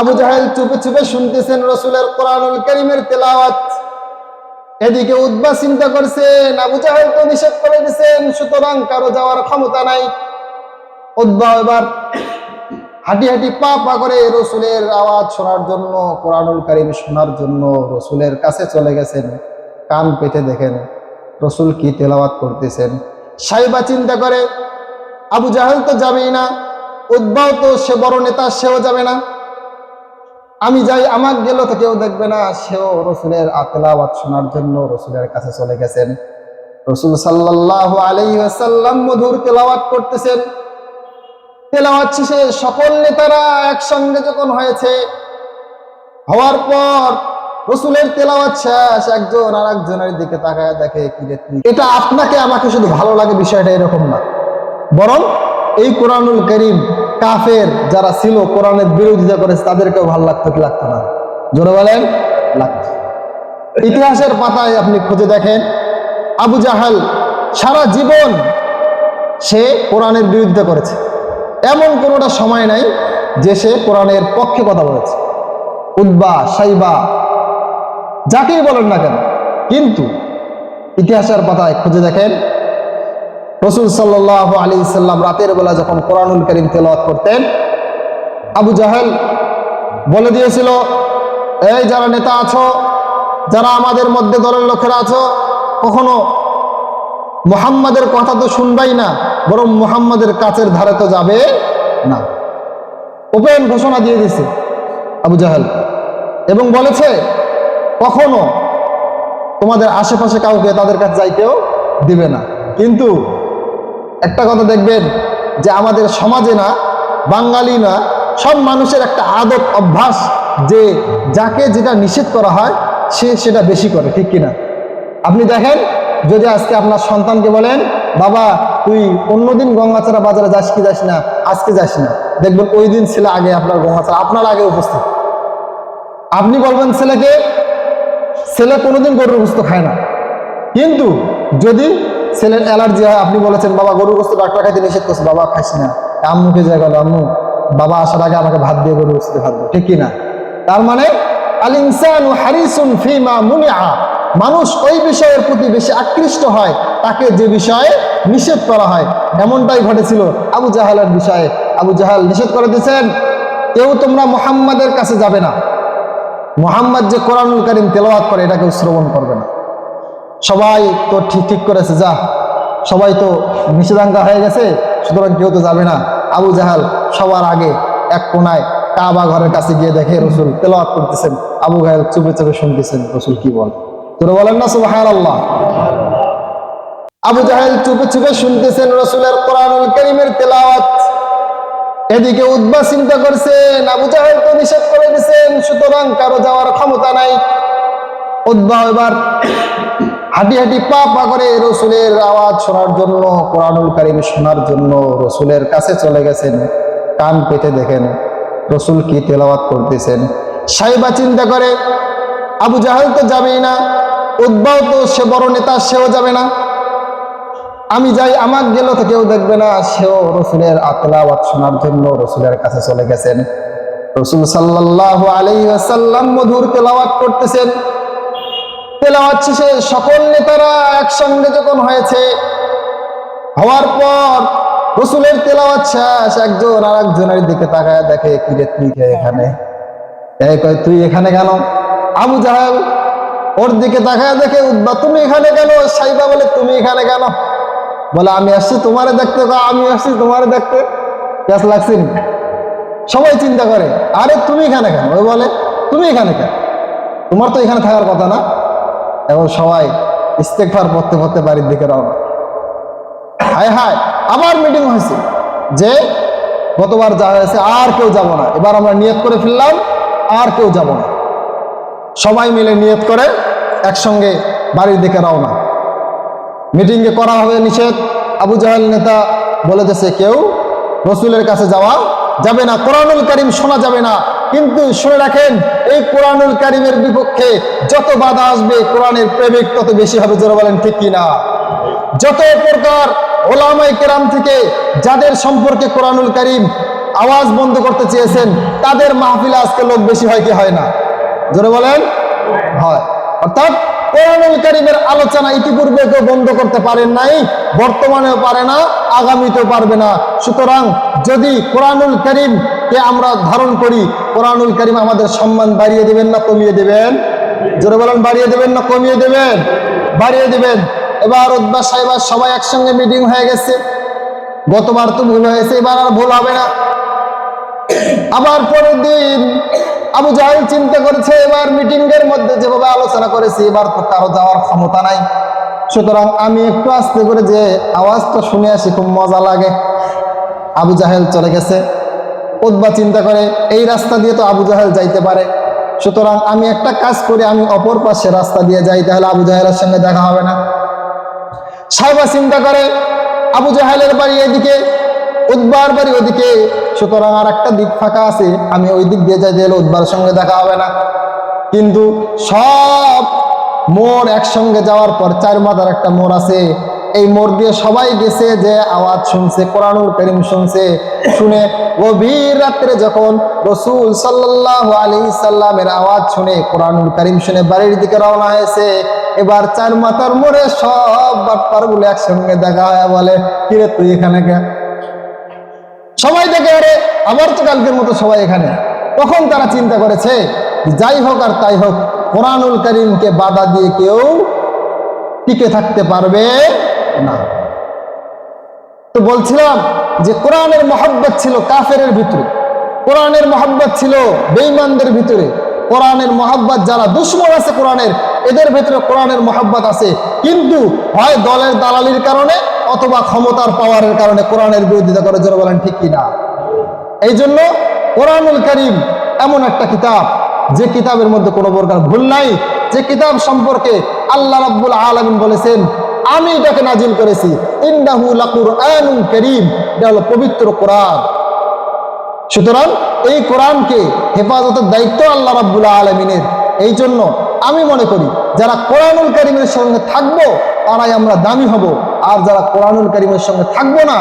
আবু জাহেল চুপে চুপে শুনতেছেন রসুলের কোরআনুল করিমের তেলাওয়াত। এদিকে উদ্বা চিন্তা করছেন, আবু জাহেল তো নিষেধ করে দিচ্ছেন সুতরাং কারও যাওয়ার ক্ষমতা নাই। উদ্বা এবার হাঁটি হাঁটি পা পা করে রসুলের আওয়াজ শোনার জন্য, কোরআনুল করিম শোনার জন্য রসুলের কাছে চলে গেছেন, কান পেতে দেখেন রসুল কি তেলাওয়াত করতেছেন। সাইবা চিন্তা করে, আবু জাহেল তো যাবেই না উদ্বাও তো সে বড় নেতা, সেও যাবে না। আমি যাই আমার গেল তো কেউ দেখবে না, সেও রসুলের আতলাওয়াত শোনার জন্য রসুলের কাছে চলে গেছেন। রসুল সাল্লাহ আলাইসাল্লাম মধুর তেলাওয়াত করতেছেন। তেলাওয়াত শেষে সকল নেতারা একসঙ্গে যখন হয়েছে, হওয়ার পর রসুলের তেলাওয়াত শেষ, একজন আর একজনের দিকে তাকায় দেখে কি এটা আপনাকে, আমাকে শুধু ভালো লাগে বিষয়টা এরকম না। বরং এই কোরআনুল করিম কাফের যারা ছিল, কোরআনের বিরোধিতা করেছে, তাদেরকেও ভালো লাগতো কি লাগতো না? জোরে বলেন? ইতিহাসের পাতায় আপনি খুঁজে দেখেন, আবু জাহাল সারা জীবন সে কোরআনের বিরুদ্ধে করেছে। এমন কোনোটা সময় নাই যে সে কোরআনের পক্ষে কথা বলেছে। উদ্বা সাইবা, যাকেই বলেন না কেন। কিন্তু ইতিহাসের পাতায় খুঁজে দেখেন রসুল সাল্লাহ আলী সাল্লাম রাতের বেলা যখন কোরআনুল করিম তেলাওয়াত করতেন, আবু জাহেল বলে দিয়েছিল, এই যারা নেতা আছো, যারা আমাদের মধ্যে দলের লোকেরা আছো, কখনো মোহাম্মদের কথা তো শুনবাই না, বরং মোহাম্মদের কাছের ধারে তো যাবে না। ওপেন ঘোষণা দিয়ে দিছে আবু জাহেল এবং বলেছে, কখনো তোমাদের আশেপাশে কাউকে তাদের কাছে যাইতেও দিবে না। কিন্তু একটা কথা দেখবেন যে আমাদের সমাজে না, বাঙালি না, সব মানুষের একটা আদত অভ্যাস যে যাকে যেটা নিষেধ করা হয়, সে সেটা বেশি করে, ঠিক কিনা? আপনি দেখেন, যদি আজকে আপনার সন্তানকে বলেন, বাবা, তুই অন্যদিন গঙ্গাচারা বাজারে যাস কি যাস না? আজকে যাস না। দেখবেন ওই দিন ছেলে আগে আপনার গঙ্গাচারা আপনার আগে উপস্থিত। আপনি বলবেন ছেলেকে, ছেলে কোনোদিন গরুর গোস্ত খায় না। কিন্তু যদি ছেলের অ্যালার্জি হয়, আপনি বলেছেন, বাবা, গরুর গোস্ত ডাক্তার খাইতে নিষেধ করছে। বাবা খাইস না। আম্মুকে যা গেল? আম্মু, বাবা, আসার আগে আমাকে ভাত দিয়ে গরুর গোস্ত ভাত ঠিক না? তার মানে মানুষ ওই বিষয়ের প্রতি বেশি আকৃষ্ট হয়, তাকে যে বিষয়ে নিষেধ করা হয়। এমনটাই ঘটেছিল আবু জাহালের বিষয়ে। আবু জাহাল নিষেধ করে দিয়েছেন, কেউ তোমরা মোহাম্মদের কাছে যাবে না। মোহাম্মদ যে কোরআনুল করিম তেলাওয়াত করে এটা কেউ শ্রবণ করবে না। সবাই তো ঠিক ঠিক করেছে, যা। সবাই তো নিষেধাজ্ঞা হয়ে গেছে, সুতরাং কেউ তো যাবে না। আবু জাহাল সবার আগে এক কোনায় কাবা ঘরের কাছে গিয়ে দেখে রসুল তেলাওয়াত করতেছেন। আবু জাহাল চুপে চুপে শুনতেছেন, রসুল কি বল? তোরা বলেন না সুবাহ আল্লাহ আবু জাহেল চুপে চুপে শুনতেছেন রসুলের কোরআনুল করিমের তেলাওয়াত। এদিকে উদ্বা চিন্তা করছেন, আবু জাহেল তো নিষেধ করে দিচ্ছেন সুতরাং কারও যাওয়ার ক্ষমতা নাই। উদ্বা এবার হাঁটি হাঁটি পা পা করে রসুলের আওয়াজ শোনার জন্য, কোরআনুল কারিম শোনার জন্য রসুলের কাছে চলে গেছেন। কান পেতে দেখেন রসুল কি তেলাওয়াত করতেছেন। সাহেবা চিন্তা করে, আবু জাহেল তো যাবেই না, উদ্বাও তো সে বড় নেতা, সেও যাবে না। আমি যাই আমার গেল তো কেউ দেখবে না। সেও রসুলের আতলাওয়াত শোনার জন্য রসুলের কাছে চলে গেছেন। রসুল সাল্লাহ আলাইসাল্লাম মধুর তেলাওয়াত করতেছেন। তেলাওয়াত শেষে সকল নেতারা একসঙ্গে যখন হয়েছে, হওয়ার পর রসুলের তেলাওয়াত শেষ একজন আর একজনের দিকে তাকায় দেখে, কি রে তুই এখানে? তুই এখানে কেন? আবু জাহেল ওর দিকে তাকায় দেখে উদ্বা তুমি এখানে কেন? সাইবা বলে, তুমি এখানে কেন? বলে, আমি আসছি তোমারে দেখতে আমি আসছি তোমারে দেখতে। প্যাস লাগছে? সবাই চিন্তা করে, আরে তুমি এখানে কেন? ওই বলে, তুমি এখানে কেন? তোমার তো এখানে থাকার কথা না। এবং সবাই ইস্তেকফার পড়তে পড়তে বাড়ির দিকে রওনা। হায় হায়, আবার মিটিং হয়েছে, যে গতবার যা হয়েছে আর কেউ যাব না। এবার আমরা নিয়ত করে ফেললাম, আর কেউ যাব না। সবাই মিলে নিয়ত করে একসঙ্গে বাড়ির দিকে রওনা। মিটিংয়ে করা হবে নিষেধ। আবু জাহেল নেতা বলেতেছে কেউ রসুলের কাছে যাওয়া যাবে না। কোরআনুল করিম শোনা যাবে না। কিন্তু শুনে রাখেন, এই কোরআনুল করিমের বিপক্ষে যত বাধা আসবে, কোরআনের প্রেমিক তত বেশি হবে। যারা বলেন, ঠিক কিনা? যত প্রকার ওলামাই কেরাম থেকে যাদের সম্পর্কে কোরআনুল করিম আওয়াজ বন্ধ করতে চেয়েছেন, তাদের মাহফিলে আজকে লোক বেশি হয় কি হয় না? জোরে বলেন, হয়। অর্থাৎ কোরআনুল করিমের আলোচনা ইতিপূর্বে কেউ বন্ধ করতে পারেন নাই, বর্তমানেও পারে না, আগামীতেও পারবে না। সুতরাং যদি কোরআনুল করিম কে আমরা ধারণ করি, কোরআনুল করিম আমাদের সম্মান বাড়িয়ে দেবেন না কমিয়ে দেবেন? জোরে বলেন, বাড়িয়ে দেবেন না কমিয়ে দেবেন? বাড়িয়ে দেবেন। এবার উদ্বাস সবাই একসঙ্গে মিটিং হয়ে গেছে। গতবার তো ভুল হয়েছে, এবার আর ভুল হবে না। আবার পরের দিন আবু জাহেল চিন্তা করেছে, এবার মিটিং এর মধ্যে যেভাবে আলোচনা করেছি, এবার তো কারও যাওয়ার ক্ষমতা নাই। সুতরাং আমি একটু আস্তে করে যে আওয়াজটা শুনে আসি, খুব মজা লাগে। আবু জাহেল চলে গেছে। উদ্বা চিন্তা করে, এই রাস্তা দিয়ে তো আবু জাহেল যাইতে পারে। সুতরাং আমি একটা কাজ করে, আমি অপর পাশে রাস্তা দিয়ে যাই, তাহলে আবু জাহেলের সঙ্গে দেখা হবে না। সাহেবা চিন্তা করে, আবু জাহেলের বাড়ি এদিকে উদ্বার বাড়ি ওদিকে। সুতরাং আর একটা দিক ফাঁকা আছে, আমি ওই দিক দিয়ে যাই দিলে উদ্বার সঙ্গে দেখা হবে না। কিন্তু সব মোড় একসঙ্গে যাওয়ার পর চার মাথার একটা মোড় আছে। এই মোড় দিয়ে সবাই গেছে যে আওয়াজ শুনছে, কোরআনুল করিম শুনছে। শুনে গভীর রাত্রে যখন রসুল সাল্লাহ আলী সাল্লামের আওয়াজ শুনে কোরআনুল করিম শুনে বাড়ির দিকে রওনা হয়েছে, এবার চার মাথার মোড়ে সব বাটপারগুলো একসঙ্গে দেখা হয় বলে, কিরে, তুই এখানে কে? সবাই দেখে আরে, আবার তো কালকের মতো সবাই এখানে। তখন তারা চিন্তা করেছে যাই হোক আর তাই হোক, কোরআনুল করিমকে বাধা দিয়ে কেউ টিকে থাকতে পারবে না। তো বলছিলাম যে কোরআনের মহব্বত ছিল কাফের ভিতরে, কোরআনের মহব্বত ছিল বেঈমানদের ভিতরে, কোরআনের মহব্বত যারা দুশ্মন আছে কোরআনের, এদের ভিতরে কোরআনের মহব্বত আছে। কিন্তু হয় দলের দালালির কারণে অথবা ক্ষমতার পাওয়ারের কারণে কোরআনের বিরোধিতা করে যারা বলেন, ঠিক কিনা? এই জন্য কোরআনুল করিম এমন একটা কিতাব, যে কিতাবের মধ্যে কোনো প্রকার ভুল নাই। যে কিতাব সম্পর্কে আল্লাহ রাব্বুল আলামিন বলেছেন, আমি এটাকে নাজিল করেছি। পবিত্র কোরআন। সুতরাং এই কোরআনকে হেফাজতের দায়িত্ব আল্লাহ রাব্বুল আলমিনের। এই জন্য আমি মনে করি, যারা কোরআনুল করিমের সঙ্গে থাকব, তারাই আমরা দামি হব। আর যারা কোরআনুল করিমের সঙ্গে থাকব না